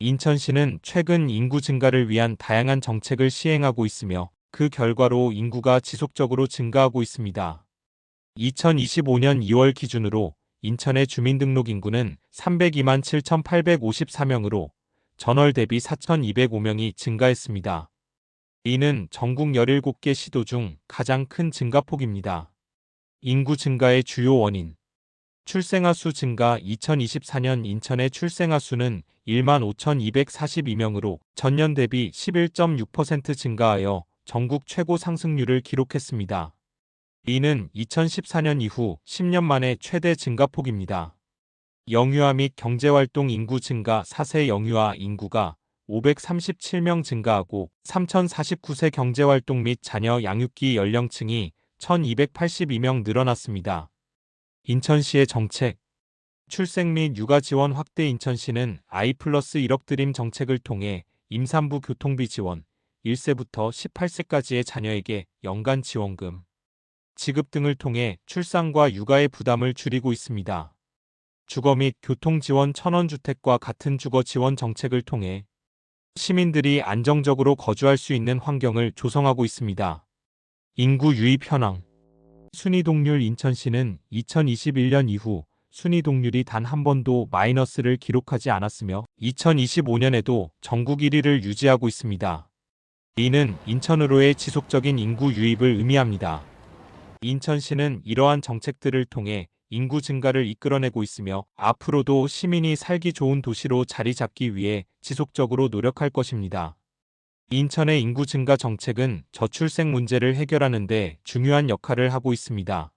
인천시는 최근 인구 증가를 위한 다양한 정책을 시행하고 있으며 그 결과로 인구가 지속적으로 증가하고 있습니다. 2025년 2월 기준으로 인천의 주민등록 인구는 302만 7,854명으로 전월 대비 4,205명이 증가했습니다. 이는 전국 17개 시도 중 가장 큰 증가폭입니다. 인구 증가의 주요 원인 출생아 수 증가 2024년 인천의 출생아 수는 1만 5,242명으로 전년 대비 11.6% 증가하여 전국 최고 상승률을 기록했습니다. 이는 2014년 이후 10년 만에 최대 증가폭입니다. 영유아 및 경제활동 인구 증가 4세 영유아 인구가 537명 증가하고 3,049세 경제활동 및 자녀 양육기 연령층이 1,282명 늘어났습니다. 인천시의 정책 출생 및 육아 지원 확대 인천시는 아이 플러스 1억 드림 정책을 통해 임산부 교통비 지원, 1세부터 18세까지의 자녀에게 연간 지원금, 지급 등을 통해 출산과 육아의 부담을 줄이고 있습니다. 주거 및 교통 지원 천원 주택과 같은 주거 지원 정책을 통해 시민들이 안정적으로 거주할 수 있는 환경을 조성하고 있습니다. 인구 유입 현황 순위 동률 인천시는 2021년 이후 순위 동률이 단 한 번도 마이너스를 기록하지 않았으며 2025년에도 전국 1위를 유지하고 있습니다. 이는 인천으로의 지속적인 인구 유입을 의미합니다. 인천시는 이러한 정책들을 통해 인구 증가를 이끌어내고 있으며 앞으로도 시민이 살기 좋은 도시로 자리 잡기 위해 지속적으로 노력할 것입니다. 인천의 인구 증가 정책은 저출생 문제를 해결하는 데 중요한 역할을 하고 있습니다.